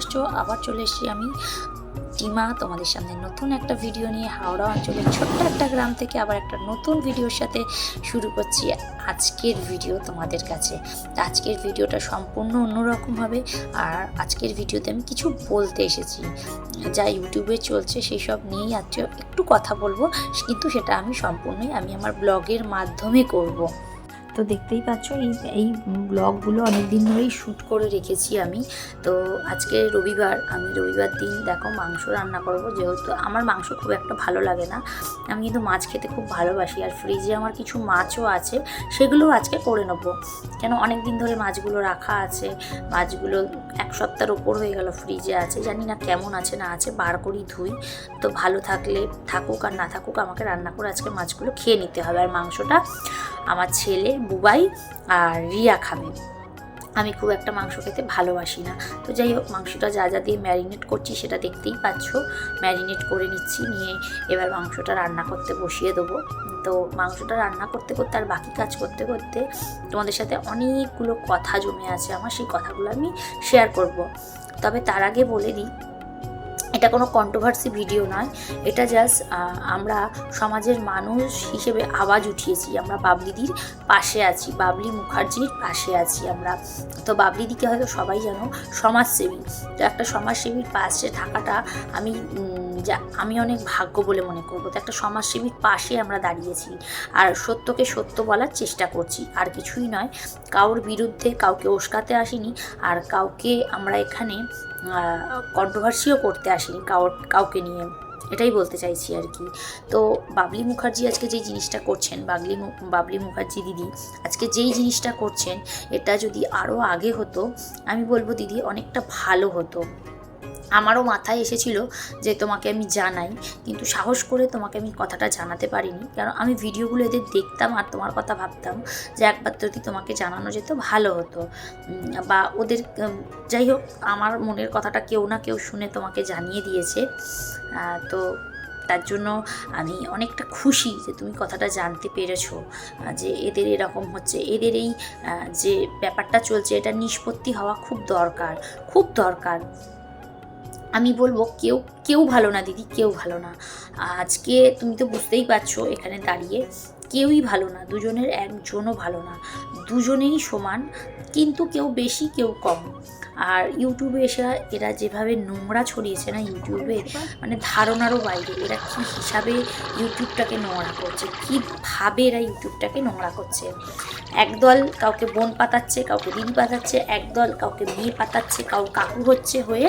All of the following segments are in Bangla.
আসছো, আবার চলে এসেছি আমি। টিমা, তোমাদের সামনে নতুন একটা ভিডিও নিয়ে হাওড়া অঞ্চলের ছোট্ট একটা গ্রাম থেকে আবার একটা নতুন ভিডিওর সাথে শুরু করছি আজকের ভিডিও তোমাদের কাছে। আজকের ভিডিওটা সম্পূর্ণ অন্যরকম হবে আর আজকের ভিডিওতে আমি কিছু বলতে এসেছি। যা ইউটিউবে চলছে সেই সব নিয়েই আজকে একটু কথা বলব, কিন্তু সেটা আমি সম্পূর্ণই আমি আমার ব্লগের মাধ্যমে করব। তো দেখতেই পাচ্ছ, এই এই ব্লগগুলো অনেক দিন ধরেই শ্যুট করে রেখেছি আমি। তো আজকে রবিবার, আমি রবিবার দিন দেখো মাংস রান্না করব, যেহেতু আমার মাংস খুব একটা ভালো লাগে না। আমি কিন্তু মাছ খেতে খুব ভালোবাসি, আর ফ্রিজে আমার কিছু মাছও আছে, সেগুলো আজকে করে নেব। কেন অনেক দিন ধরে মাছগুলো রাখা আছে, মাছগুলো এক সপ্তাহের ওপর হয়ে গেল ফ্রিজে আছে, জানি না কেমন আছে, না আছে, বার করি ধুই। তো ভালো থাকলে, থাকুক আর না থাকুক, আমাকে রান্না করে আজকে মাছগুলো খেয়ে নিতে হবে, আর মাংসটা আমার ছেলে বুবাই আর রিয়া খাবে। আমি খুব একটা মাংস খেতে ভালোবাসি না। তো যাই হোক, মাংসটা যা যা দিয়ে ম্যারিনেট করছি সেটা দেখতেই পাচ্ছ। ম্যারিনেট করে নিচ্ছি, নিয়ে এবার মাংসটা রান্না করতে বসিয়ে দেবো। তো মাংসটা রান্না করতে করতে আর বাকি কাজ করতে করতে তোমাদের সাথে অনেকগুলো কথা জমে আছে আমার। সেই কথাগুলো আমি শেয়ার করব। তবে তার আগে বলে দিই এটা কোনো কন্ট্রোভার্সি ভিডিও নয়। এটা জাস্ট আমরা সমাজের মানুষ হিসেবে আওয়াজ উঠিয়েছি। আমরা বাবলিদির পাশে আছি, বাবলি মুখার্জির পাশে আছি আমরা। তো বাবলিদিকে হয়তো সবাই জানো, সমাজসেবী। তো একটা সমাজসেবীর পাশে থাকাটা আমি যা আমি অনেক ভাগ্য বলে মনে করব। তো একটা সমাজসেবীর পাশে আমরা দাঁড়িয়েছি আর সত্যকে সত্য বলার চেষ্টা করছি, আর কিছুই নয়। কারোর বিরুদ্ধে কাউকে উস্কাতে আসিনি, আর কাউকে আমরা এখানে কন্ট্রোভার্সিও করতে আসিনি কাউর কাউকে নিয়ে। এটাই বলতে চাইছি আর কি। তো বাবলি মুখার্জি আজকে যেই জিনিসটা করছেন, বাবলি বাবলি মুখার্জি দিদি আজকে যেই জিনিসটা করছেন, এটা যদি আরও আগে হতো, আমি বলব দিদি অনেকটা ভালো হতো। আমারও মাথায় এসেছিল যে তোমাকে আমি জানাই, কিন্তু সাহস করে তোমাকে আমি কথাটা জানাতে পারিনি। কারণ আমি ভিডিওগুলো এদের দেখতাম আর তোমার কথা ভাবতাম যে একবার যদি তোমাকে জানানো যেত ভালো হতো। বা ওদের যাই হোক, আমার মনের কথাটা কেউ না কেউ শুনে তোমাকে জানিয়ে দিয়েছে। তো তার জন্য আমি অনেকটা খুশি যে তুমি কথাটা জানতে পেরেছ যে এদের এরকম হচ্ছে। এদের এই যে ব্যাপারটা চলছে, এটা নিষ্পত্তি হওয়া খুব দরকার খুব দরকার। আমি বলব কেউ কেউ ভালো না, দিদি, কেউ ভালো না। আজকে তুমি তো বুঝতেই পারছ এখানে দাঁড়িয়ে, কেউই ভালো না, দুজনের একজনও ভালো না, দুজনেই সমান, কিন্তু কেউ বেশি, কেউ কম। আর ইউটিউবে এসে এরা যেভাবে নোংরা ছড়িয়েছে না ইউটিউবে মানে ধারণারও বাইরে, এরা কী হিসাবে ইউটিউবটাকে নোংরা করছে? কীভাবে এরা ইউটিউবটাকে নোংরা করছে? একদল কাউকে বোন পাতাচ্ছে, কাউকে দিদি পাতাচ্ছে, একদল কাউকে মেয়ে পাতাচ্ছে, কাউ কাকু হচ্ছে হয়ে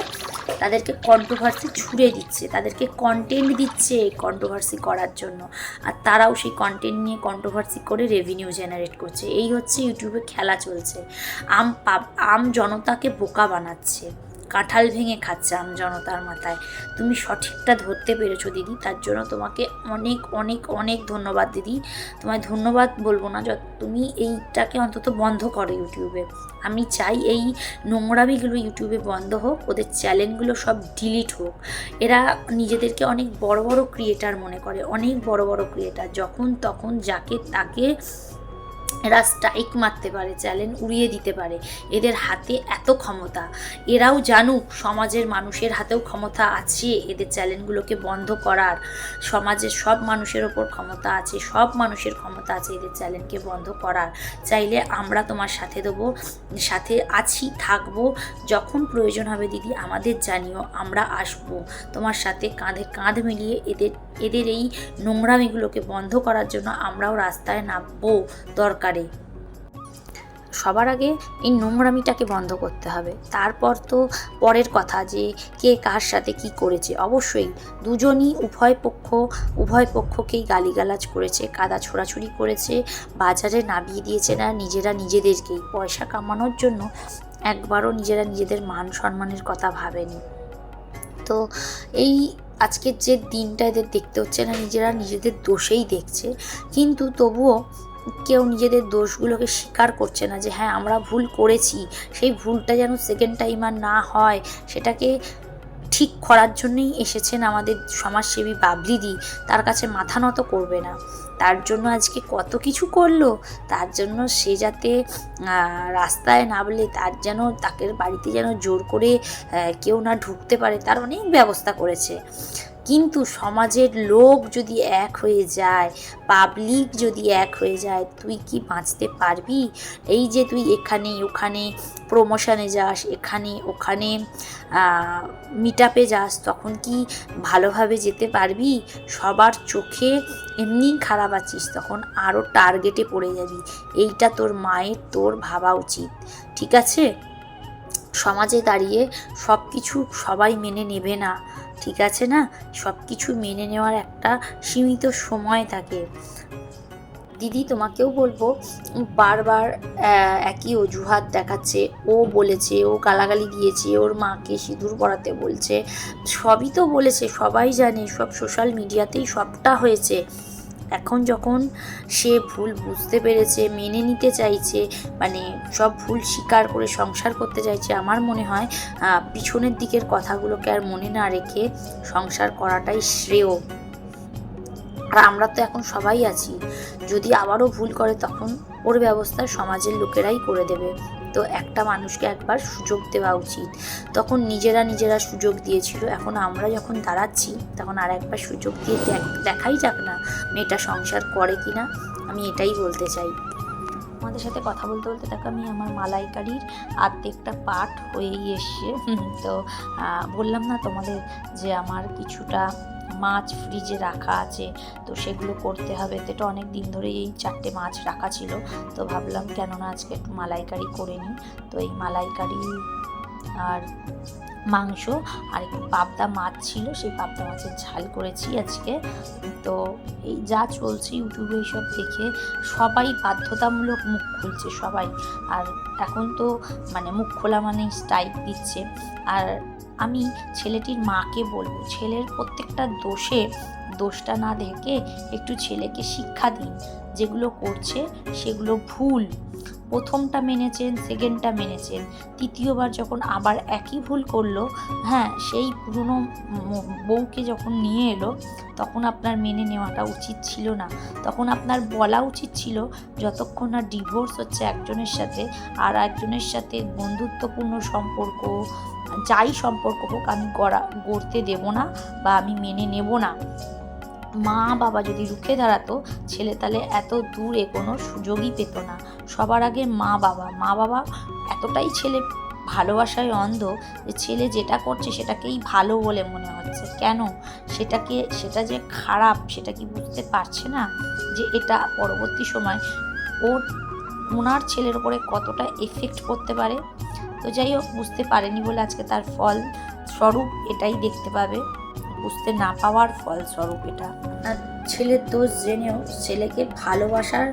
তাদেরকে কন্ট্রোভার্সি ছুড়ে দিচ্ছে, তাদেরকে কন্টেন্ট দিচ্ছে কন্ট্রোভার্সি করার জন্য। আর তারাও সেই কন্টেন্ট নিয়ে কন্ট্রোভার্সি করে রেভিনিউ জেনারেট করছে। এই হচ্ছে ইউটিউবে খেলা চলছে। আম আম জনতাকে বোকা বানাচ্ছে। কাঁঠাল ভেঙে খাচ্ছে আম জনতার মাথায়। তুমি সঠিকটা ধরতে পেরেছ দিদি, তার জন্য তোমাকে অনেক অনেক অনেক ধন্যবাদ দিদি। তোমায় ধন্যবাদ বলব না, যত তুমি এইটাকে অন্তত বন্ধ করো ইউটিউবে। আমি চাই এই নোংরামিগুলো ইউটিউবে বন্ধ হোক, ওদের চ্যানেলগুলো সব ডিলিট হোক। এরা নিজেদেরকে অনেক বড় বড় ক্রিয়েটার মনে করে, অনেক বড় বড় ক্রিয়েটার যখন, তখন, যাকে, তাকে এরা স্ট্রাইক মারতে পারে, চ্যালেঞ্জ উড়িয়ে দিতে পারে। এদের হাতে এত ক্ষমতা। এরাও জানুক, সমাজের মানুষের হাতেও ক্ষমতা আছে। এদের চ্যালেঞ্জগুলোকে বন্ধ করার। সমাজের সব মানুষের ওপর ক্ষমতা আছে, সব মানুষের ক্ষমতা আছে এদের চ্যালেঞ্জকে বন্ধ করার। চাইলে আমরা তোমার সাথে দেবো, সাথে আছি, থাকব। যখন প্রয়োজন হবে দিদি, আমাদের জানিও, আমরা আসব। তোমার সাথে কাঁধে কাঁধ মিলিয়ে এদের এদের এই নোংরামিগুলোকে বন্ধ করার জন্য আমরাও রাস্তায় নামবো। দরকারে সবার আগে এই নোংরামিটাকে বন্ধ করতে হবে। তারপর তো পরের কথা যে কে কার সাথে কি করেছে। অবশ্যই দুজনই উভয় পক্ষ, উভয় পক্ষকেই গালিগালাজ করেছে, কাদা ছোড়াছুড়ি করেছে, বাজারে নামিয়ে দিয়েছে না নিজেরা নিজেদেরকেই। পয়সা কামানোর জন্য একবারও নিজেরা নিজেদের মান সম্মানের কথা ভাবেনি। তো এই আজকের যে দিনটা এদের দেখতে হচ্ছে না, নিজেরা নিজেদের দোষেই দেখছে। কিন্তু তবুও কেউ নিজেদের দোষগুলোকে স্বীকার করছে না যে হ্যাঁ আমরা ভুল করেছি। সেই ভুলটা যেন সেকেন্ড টাইম আর না হয়, সেটাকে ঠিক করার জন্যই এসেছেন আমাদের সমাজসেবী বাবলিদি তার কাছে মাথা নত করবে না। তার জন্য আজকে কত কিছু করল, তার জন্য সে যাতে রাস্তায় নামলে তার যেন, তাকে বাড়িতে যেন জোর করে কেউ না ঢুকতে পারে, তার অনেক ব্যবস্থা করেছে। কিন্তু সমাজের লোক যদি এক হয়ে যায় পাবলিক যদি এক হয়ে যায়, তুই কি বাঁচতে পারবি? এই যে তুই এখানে, ওখানে প্রমোশনে যাস, এখানে, ওখানে মিট আপে যাস, তখন কি ভালোভাবে যেতে পারবি? সবার চোখে এমনি খারাপ আছিস, তখন আরও টার্গেটে পড়ে যাবি। এইটা তোর মায়ের, তোর ভাবা উচিত, ঠিক আছে? সমাজে দাঁড়িয়ে সব কিছু সবাই মেনে নেবে না। ঠিক আছে না? সব কিছু মেনে নেওয়ার একটা সীমিত সময় থাকে। দিদি, তোমাকেও বলব, বারবার একই অজুহাত দেখাচ্ছে। ও বলেছে, ও গালাগালি দিয়েছে, ওর মাকে সিঁদুর পড়াতে বলছে। সবই তো বলেছে, সবাই জানে, সব সোশ্যাল মিডিয়াতেই সবটা হয়েছে। এখন যখন সে ভুল বুঝতে পেরেছে, মেনে নিতে চাইছে মানে সব ভুল স্বীকার করে সংসার করতে চাইছে, আমার মনে হয় পিছনের দিকের কথাগুলোকে আর মনে না রেখে সংসার করাটাই শ্রেয়। আর আমরা তো এখন সবাই আছি। যদি আবারও ভুল করে, তখন ওর ব্যবস্থা সমাজের লোকেরাই করে দেবে। তো একটা মানুষকে একবার সুযোগ দেওয়া উচিত। তখন নিজেরা নিজেরা সুযোগ দিয়েছিল। এখন আমরা যখন দাঁড়াচ্ছি, তখন আর একবার সুযোগ দিয়ে দেখ- দেখাই যাক না মেয়েটা সংসার করে কি না আমি এটাই বলতে চাই। আমাদের সাথে কথা বলতে বলতে দেখো আমি আমার মালাইকারির আর্ধেকটা পাঠ হয়েই এসছে। তো বললাম না তোমাদের যে আমার কিছুটা মাছ ফ্রিজে রাখা আছে, তো সেগুলো করতে হবে। তো এটা অনেক দিন ধরে এই চারটে মাছ রাখা ছিল, তো ভাবলাম কেননা আজকে একটু মালাইকারি করে নিই। তো এই মালাইকারি আর মাংস আর একটু পাবদা মাছ ছিল, সেই পাবদা মাছের ঝাল করেছি আজকে। তো এই যা চলছে ইউটিউবে এইসব দেখে সবাই বাধ্যতামূলক মুখ খুলছে সবাই। আর এখন তো মানে মুখ খোলা মানে স্টাইপ দিচ্ছে। আর আমি ছেলেটির মাকে বলব, ছেলের প্রত্যেকটা দোষে দোষটা না দেখে একটু ছেলেকে শিক্ষা দিন। যেগুলো করছে সেগুলো ভুল। প্রথমটা মেনেছেন, সেকেন্ডটা মেনেছেন। তৃতীয়বার যখন আবার একই ভুল করল হ্যাঁ সেই পুরনো বউকে যখন নিয়ে এলো, তখন আপনার মেনে নেওয়াটা উচিত ছিল না। তখন আপনার বলা উচিত ছিল, যতক্ষণ না ডিভোর্স হচ্ছে একজনের সাথে, আর একজনের সাথে বন্ধুত্বপূর্ণ সম্পর্ক যাই সম্পর্ক হোক, আমি গড়া, গড়তে দেব না বা আমি মেনে নেব না। মা বাবা যদি রুখে দাঁড়াতো, ছেলে তাহলে এত দূর এগোনোর সুযোগই পেত না। সবার আগে মা বাবা। মা বাবা এতটাই ছেলে ভালোবাসায় অন্ধ যে ছেলে যেটা করছে সেটাকেই ভালো বলে মনে হচ্ছে। কেন? সেটাকে সেটা যে খারাপ, সেটা কি বুঝতে পারছে না যে এটা পরবর্তী সময় ওর, ওনার ছেলের উপরে কতটা এফেক্ট করতে পারে? তো যাই হোক, বুঝতে পারেনি বলে আজকে তার ফল স্বরূপ এটাই দেখতে পাবে। বুঝতে না পাওয়ার ফল স্বরূপ এটা। আর ছেলের দোষ জেনেও ছেলেকে ভালোবাসার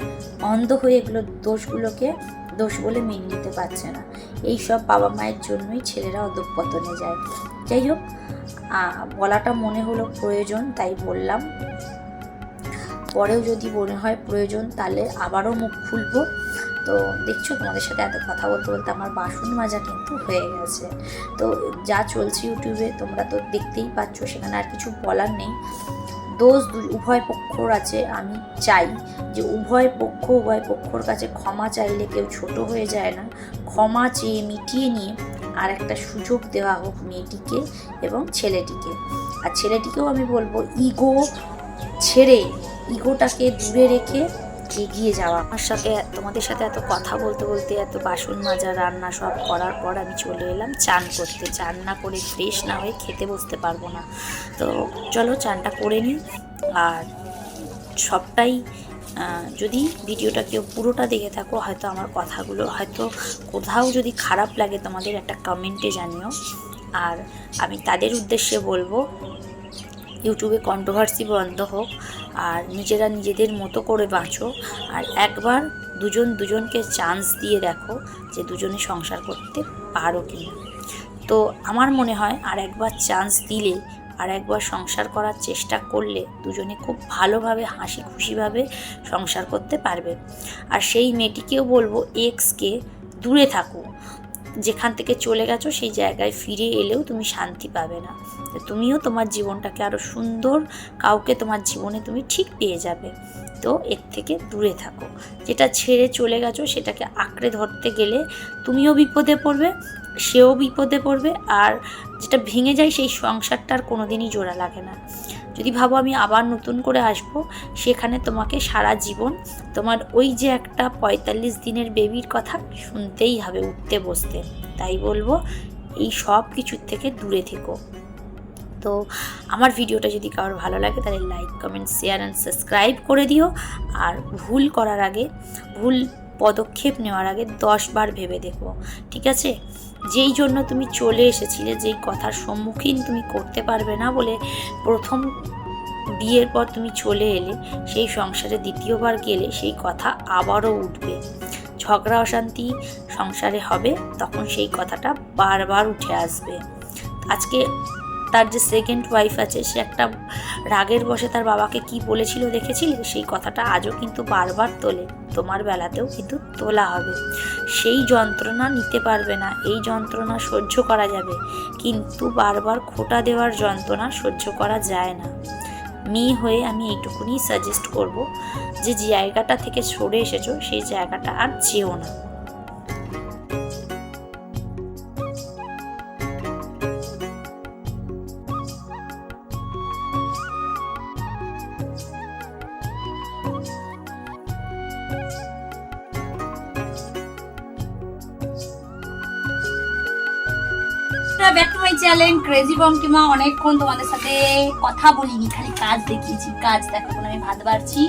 অন্ধ হয়ে এগুলো দোষগুলোকে দোষ বলে মেনে নিতে পারছে না। এই সব বাবা মায়ের জন্যই ছেলেরা অধঃপতনে যায়। যাই হোক বলাটা মনে হলো প্রয়োজন, তাই বললাম। পরেও যদি মনে হয় প্রয়োজন, তাহলে আবারও মুখ খুলবো। তো দেখছ, তোমাদের সাথে এত কথা বলতে বলতে আমার বাসন মাজা কিন্তু হয়ে গেছে। তো যা চলছে ইউটিউবে তোমরা তো দেখতেই পাচ্ছ, সেখানে আর কিছু বলার নেই। দোষ উভয় পক্ষর আছে, আমি চাই যে উভয় পক্ষ, উভয় পক্ষর কাছে ক্ষমা চাইলে কেউ ছোট হয়ে যায় না। ক্ষমা চেয়ে মিটিয়ে নিয়ে আর একটা সুযোগ দেওয়া হোক মেয়েটিকে এবং ছেলেটিকে। আর ছেলেটিকেও আমি বলব, ইগো ছেড়ে, ইগোটাকে দূরে রেখে এগিয়ে যাওয়া। আমার সাথে তোমাদের সাথে এত কথা বলতে বলতে, এত বাসন মাজা, রান্না সব করার পর আমি চলে এলাম চান করতে। চান না করে ফ্রেশ না হয়ে খেতে বসতে পারব না। তো চলো চানটা করে নিই। আর সবটাই যদি ভিডিওটা কেউ পুরোটা দেখে থাকো, হয়তো আমার কথাগুলো, হয়তো কোথাও যদি খারাপ লাগে তোমাদের, একটা কমেন্টে জানিও। আর আমি তাদের উদ্দেশ্যে বলব ইউটিউবে কন্ট্রোভার্সি বন্ধ হোক আর নিজেরা নিজেদের মতো করে বাঁচো আর একবার দুজন দুজনকে চান্স দিয়ে দেখো যে দুজনে সংসার করতে পারো কি না তো আমার মনে হয় আর একবার চান্স দিলে, আর একবার সংসার করার চেষ্টা করলে দুজনে খুব ভালোভাবে, হাসি খুশিভাবে সংসার করতে পারবে। আর সেই মেয়েটিকেও বলব এক্সকে দূরে থাকো। যেখান থেকে চলে গেছো, সেই জায়গায় ফিরে এলেও তুমি শান্তি পাবে না। তুমিও তোমার জীবনটাকে আরও সুন্দর, কাউকে তোমার জীবনে তুমি ঠিক পেয়ে যাবে। তো এর থেকে দূরে থাকো। যেটা ছেড়ে চলে গেছো, সেটাকে আঁকড়ে ধরতে গেলে তুমিও বিপদে পড়বে সেও বিপদে পড়বে আর যেটা ভেঙে যায় সেই সংসারটা আর কোনোদিনই জোড়া লাগে না। যদি ভাবো আমি আবার নতুন করে আসব, সেখানে তোমাকে সারা জীবন তোমার ওই যে একটা পঁয়তাল্লিশ দিনের বেবির কথা শুনতেই হবে উঠতে বসতে। তাই বলব এই সব কিছুর থেকে দূরে থেকো। তো আমার ভিডিওটা যদি কারোর ভালো লাগে তাহলে like comment share and subscribe করে দিও। আর ভুল করার আগে ভুল পদক্ষেপ নেওয়ার আগে দশবার ভেবে দেখো, ঠিক আছে? যেই জন্য তুমি চলে এসেছিলে, যেই কথার সম্মুখীন তুমি করতে পারবে না বলে প্রথম বিয়ের পর তুমি চলে এলে, সেই সংসারে দ্বিতীয়বার গেলে সেই কথা আবারও উঠবে। ঝগড়া, অশান্তি সংসারে হবে, তখন সেই কথাটা বারবার উঠে আসবে। আজকে তার যে সেকেন্ড ওয়াইফ আছে, সে একটা রাগের বসে তার বাবাকে কি বলেছিল দেখেছিলে? সেই কথাটা আজও কিন্তু বারবার তোলে। তোমার বেলাতেও কিন্তু তোলা হবে। সেই যন্ত্রণা নিতে পারবে না। এই যন্ত্রণা সহ্য করা যাবে। কিন্তু বারবার খোটা দেওয়ার যন্ত্রণা সহ্য করা যায় না। মেয়ে হয়ে আমি এইটুকুনি সাজেস্ট করব যে জায়গাটা থেকে সরে এসেছ, সেই জায়গাটা আর যেও না। চ্যানেল ক্রেজি বঙ্কিমা অনেকক্ষণ তোমাদের সাথে কথা বলিনি, খালি কাজ দেখিয়েছি, কাজ দেখো আমি ভাত বাড়ছি।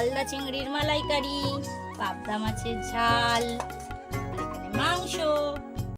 গলদা চিংড়ির মালাইকারি পাবদা মাছের ঝাল মাংস।